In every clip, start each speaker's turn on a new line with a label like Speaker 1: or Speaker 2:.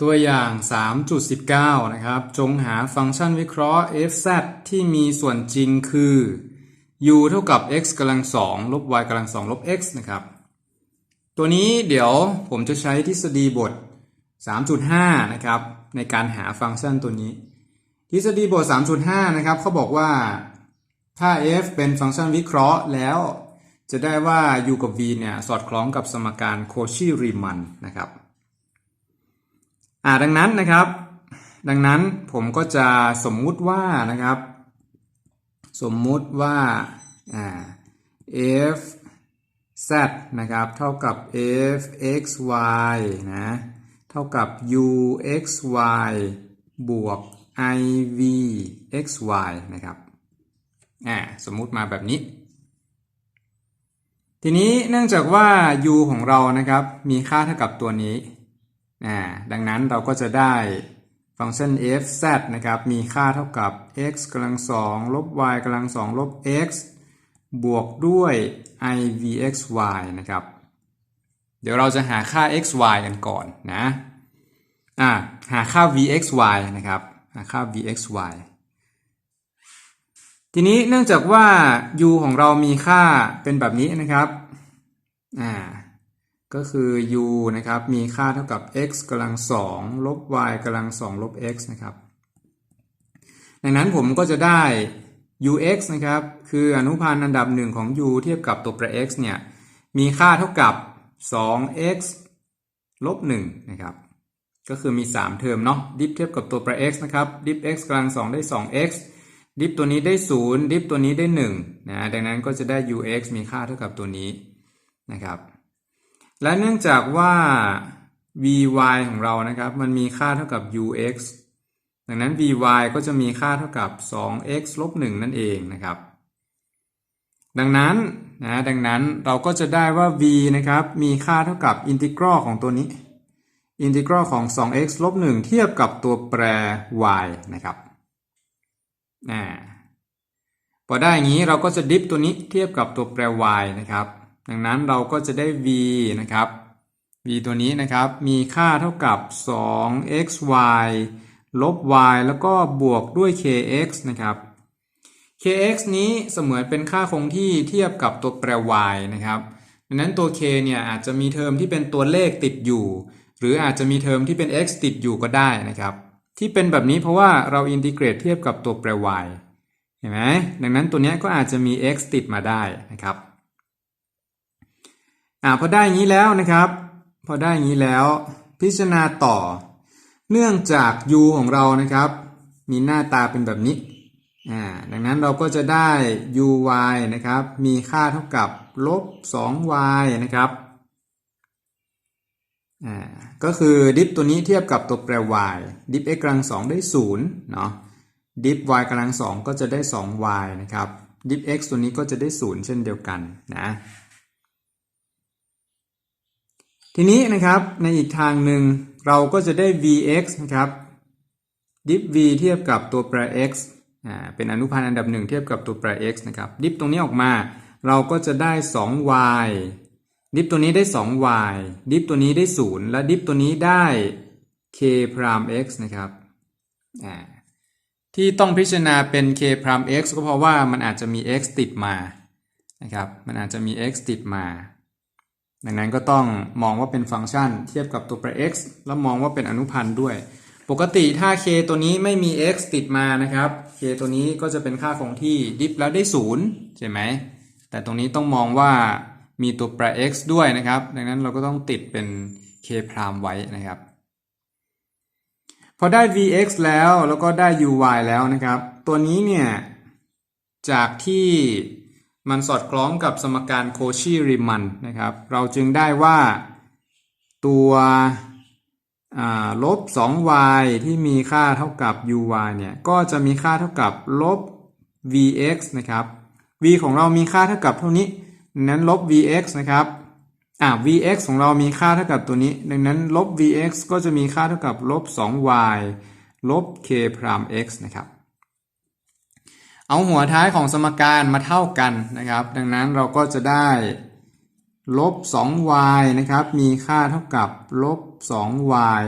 Speaker 1: ตัวอย่าง 3.19 นะครับ จงหาฟังก์ชันวิเคราะห์ f(z) ที่มีส่วนจริงคือ u เท่ากับ x กำลังสองลบ y กำลังสองลบ x นะครับ ตัวนี้เดี๋ยวผมจะใช้ทฤษฎีบท 3.5 นะครับ ในการหาฟังก์ชันตัวนี้ ทฤษฎีบท 3.5 นะครับเขาบอกว่าถ้า f เป็นฟังก์ชันวิเคราะห์แล้ว จะได้ว่า u กับ v เนี่ย สอดคล้องกับสมการโคชีรีมันนะครับ อ่าดังนั้นนะครับ ดังนั้นผมก็จะสมมุติว่านะครับ สมมุติว่าอ่า f z นะครับ เท่ากับ f x y นะ เท่ากับ u x y บวก i v x y นะครับอ่าสมมุติมาแบบนี้ ทีนี้เนื่องจากว่า u ของเรานะครับ มีค่าเท่ากับตัวนี้ อ่าดังนั้นเราก็จะได้ฟังก์ชัน f z นะครับ มีค่าเท่ากับ x กำลังสองลบ y กำลังสองลบ x บวกด้วย i v x y นะครับ เดี๋ยวเราจะหาค่า x y กันก่อนนะอ่าหาค่า v x y นะครับหาค่า v x y ทีนี้เนื่องจากว่า u ของเรามีค่าเป็นแบบนี้นะครับอ่า ก็คือ u นะครับมีค่าเท่ากับ x กำลังสองลบ y กำลังสองลบ x นะครับ ดังนั้นผมก็จะได้ ux นะครับ คืออนุพันธ์อันดับหนึ่งของ u เทียบกับตัวแปร x เนี่ยมีค่าเท่ากับ 2x ลบ1นะครับ ก็คือมี 3 เทอมเนาะ ดิฟเทียบกับตัวแปร x นะครับ ดิฟ x กำลังสองได้ 2x ดิฟตัวนี้ได้ 0 ดิฟตัวนี้ได้1นะ ดังนั้นก็จะได้ ux มีค่าเท่ากับตัวนี้นะครับ และเนื่องจากว่า vy ของเรานะครับ มันมีค่าเท่ากับ ux ดังนั้น vy ก็จะมีค่าเท่ากับ 2x ลบ 1 นั่นเองนะครับ ดังนั้นนะดังนั้นเราก็จะได้ว่า v นะครับ มีค่าเท่ากับอินทิกรัลของตัวนี้ อินทิกรัลของ 2x ลบ 1 เทียบกับตัวแปร y นะครับอ่าพอได้อย่างนี้เราก็จะดิฟตัวนี้เทียบกับตัวแปร y นะครับ ดังนั้นเราก็จะได้ v นะครับ v ตัวนี้นะครับ มีค่าเท่ากับ 2xy ลบ y แล้วก็บวกด้วย kx นะครับ kx นี้เสมือนเป็นค่าคงที่เทียบกับตัวแปร y นะครับดังนั้นตัว k เนี่ยอาจจะมีเทอมที่เป็นตัวเลขติดอยู่ หรืออาจจะมีเทอมที่เป็น x ติดอยู่ก็ได้นะครับ ที่เป็นแบบนี้เพราะว่าเราอินทิเกรตเทียบกับตัวแปร y เห็นไหมดังนั้นตัวนี้ก็อาจจะมี x ติดมาได้นะครับ อ่าพอได้อย่างนี้แล้วนะครับ พอได้อย่างนี้แล้ว พิจารณาต่อ เนื่องจาก u ของเรานะครับ มีหน้าตาเป็นแบบนี้อ่าดังนั้นเราก็จะได้ uy นะครับ มีค่าเท่ากับลบ 2y นะครับอ่าก็คือดิฟตัวนี้เทียบกับตัวแปร y ดิฟ x กำลังสองได้0เนาะดิฟ y กำลังสองก็จะได้ 2y นะครับดิฟ x ตัวนี้ก็จะได้ 0 เช่นเดียวกันนะ ทีนี้นะครับในอีกทางหนึ่งเราก็จะได้ vx นะครับดิฟ v เทียบกับตัวแปร x อ่าเป็นอนุพันธ์อันดับหนึ่งเทียบกับตัวแปร x นะครับดิฟตรงนี้ออกมาเราก็จะได้ 2y ดิฟตัวนี้ได้ 2y ดิฟตัวนี้ได้ 0 และดิฟตัวนี้ได้ k พราม x นะครับอ่าที่ต้องพิจารณาเป็น k พราม x ก็เพราะว่ามันอาจจะมี x ติดมานะครับมันอาจจะมี x ติดมา ดังนั้นก็ต้องมองว่าเป็นฟังก์ชันเทียบกับตัวแปร x แล้วมองว่าเป็นอนุพันธ์ด้วย ปกติถ้า k ตัวนี้ไม่มี x ติดมานะครับ k ตัวนี้ก็จะเป็นค่าคงที่ดิฟแล้วได้0ใช่ไหม แต่ตรงนี้ต้องมองว่ามีตัวแปร x ด้วยนะครับ ดังนั้นเราก็ต้องติดเป็น k พรามไว้นะครับ พอได้ vx แล้วแล้วก็ได้ uy แล้วนะครับ ตัวนี้เนี่ยจากที่ มันสอดคล้องกับสมการโคชีริมันนะครับ เราจึงได้ว่าตัวลบ 2y ที่มีค่าเท่ากับ uy เนี่ย ก็จะมีค่าเท่ากับลบ vx นะครับ v ของเรามีค่าเท่ากับเท่านี้ดังนั้นลบ vx นะครับ อ่า vx ของเรามีค่าเท่ากับตัวนี้ ดังนั้นลบ vx ก็จะมีค่าเท่ากับลบ 2y ลบ k พราม x นะครับ เอาหัวท้ายของสมการมาเท่ากันนะครับ ดังนั้นเราก็จะได้ลบ 2y นะครับ มีค่าเท่ากับลบ 2y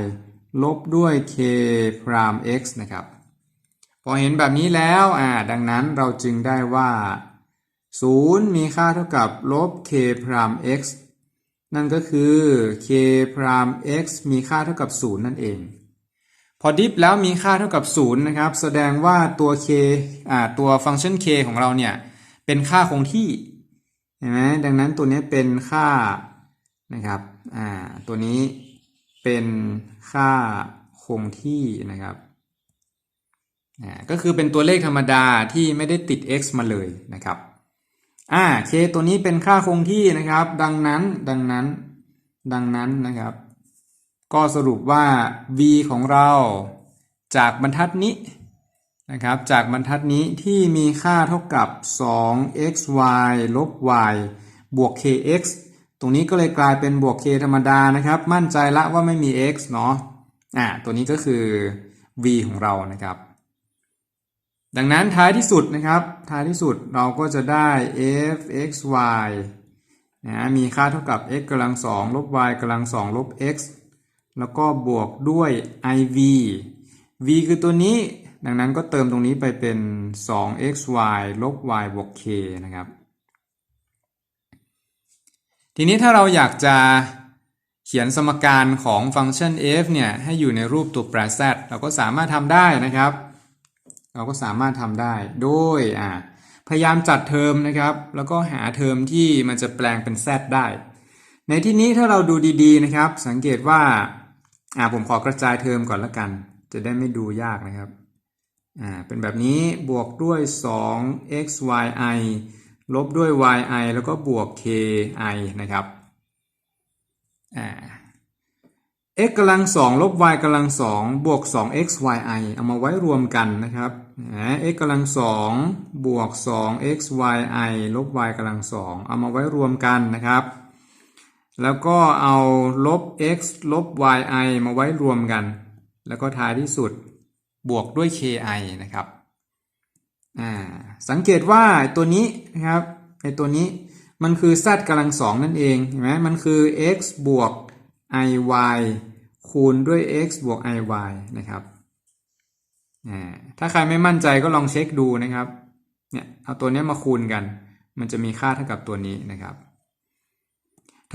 Speaker 1: ลบด้วย k พราม x นะครับ พอเห็นแบบนี้แล้วอ่าดังนั้นเราจึงได้ว่า 0 มีค่าเท่ากับลบ k พราม x นั่นก็คือ k พราม x มีค่าเท่ากับ 0 นั่นเอง พอดิฟแล้วมีค่าเท่ากับ0นะครับ แสดงว่าตัว k อ่าตัวฟังก์ชัน k ของเราเนี่ย เป็นค่าคงที่เห็นไหมดังนั้นตัวนี้เป็นค่านะครับอ่าตัวนี้เป็นค่าคงที่นะครับอ่าก็คือเป็นตัวเลขธรรมดาที่ไม่ได้ติด x มาเลยนะครับอ่า k ตัวนี้เป็นค่าคงที่นะครับ ดังนั้นดังนั้นดังนั้นนะครับ ก็สรุปว่า v ของเรา จากบรรทัดนี้นะครับ จากบรรทัดนี้ที่มีค่าเท่ากับ 2xy ลบ y บวก kx ตรงนี้ก็เลยกลายเป็นบวก k ธรรมดานะครับ มั่นใจละว่าไม่มี x เนาะอ่าตัวนี้ก็คือ v ของเรานะครับ ดังนั้นท้ายที่สุดนะครับ ท้ายที่สุดเราก็จะได้ f x y นะมีค่าเท่ากับ x กำลังสองลบ y กำลังสองลบ x แล้วก็บวกด้วย iv v คือตัวนี้ ดังนั้นก็เติมตรงนี้ไปเป็น 2xy ลบ y บวก k นะครับ ทีนี้ถ้าเราอยากจะเขียนสมการของฟังก์ชัน f เนี่ย ให้อยู่ในรูปตัวแปร z เราก็สามารถทำได้นะครับ เราก็สามารถทำได้โดยอ่าพยายามจัดเทอมนะครับ แล้วก็หาเทอมที่มันจะแปลงเป็น z ได้ ในที่นี้ถ้าเราดูดีๆนะครับ สังเกตว่า อ่าผมขอกระจายเทอมก่อนละกัน จะได้ไม่ดูยากนะครับอ่าเป็นแบบนี้บวกด้วย 2xyi ลบด้วย yi แล้วก็บวก ki นะครับอ่า x กำลังสองลบ y กำลังสองบวก 2 x y i เอามาไว้รวมกันนะครับนะ x กำลังสองบวก 2 x y i ลบ y กำลังสองเอามาไว้รวมกันนะครับ แล้วก็เอาลบ x ลบ y i มาไว้รวมกัน แล้วก็ท้ายที่สุดบวกด้วย k i นะครับอ่าสังเกตว่าตัวนี้นะครับไอตัวนี้มันคือ z กำลังสองนั่นเองเห็นไหมมันคือ x บวก iy คูณด้วย x บวก iy นะครับถ้าใครไม่มั่นใจก็ลองเช็คดูนะครับเนี่ยเอาตัวนี้มาคูณกัน มันจะมีค่าเท่ากับตัวนี้นะครับ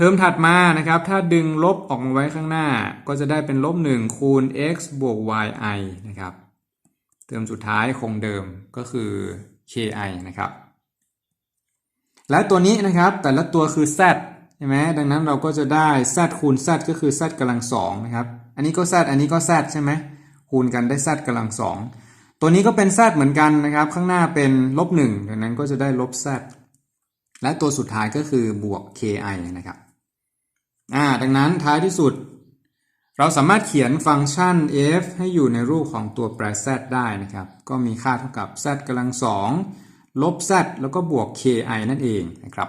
Speaker 1: เทอมถัดมานะครับ ถ้าดึงลบออกมาไว้ข้างหน้า ก็จะได้เป็นลบ1คูณ x บวก yi นะครับ เทอมสุดท้ายคงเดิมก็คือ ki นะครับ และตัวนี้นะครับแต่ละตัวคือ z ใช่ไหมดังนั้นเราก็จะได้ z คูณ z ก็คือ z กำลังสองนะครับ อันนี้ก็ z อันนี้ก็ z ใช่ไหมคูณกันได้ z กำลังสองตัวนี้ก็เป็น z เหมือนกันนะครับ ข้างหน้าเป็นลบหนึ่งดังนั้นก็จะได้ลบ z และตัวสุดท้ายก็คือบวก ki นะครับ อ่าดังนั้นท้ายที่สุด เราสามารถเขียนฟังก์ชัน f ให้อยู่ในรูปของตัวแปร z ได้นะครับ ก็มีค่าเท่ากับ z กำลังสองลบ z แล้วก็บวก ki นั่นเองนะครับ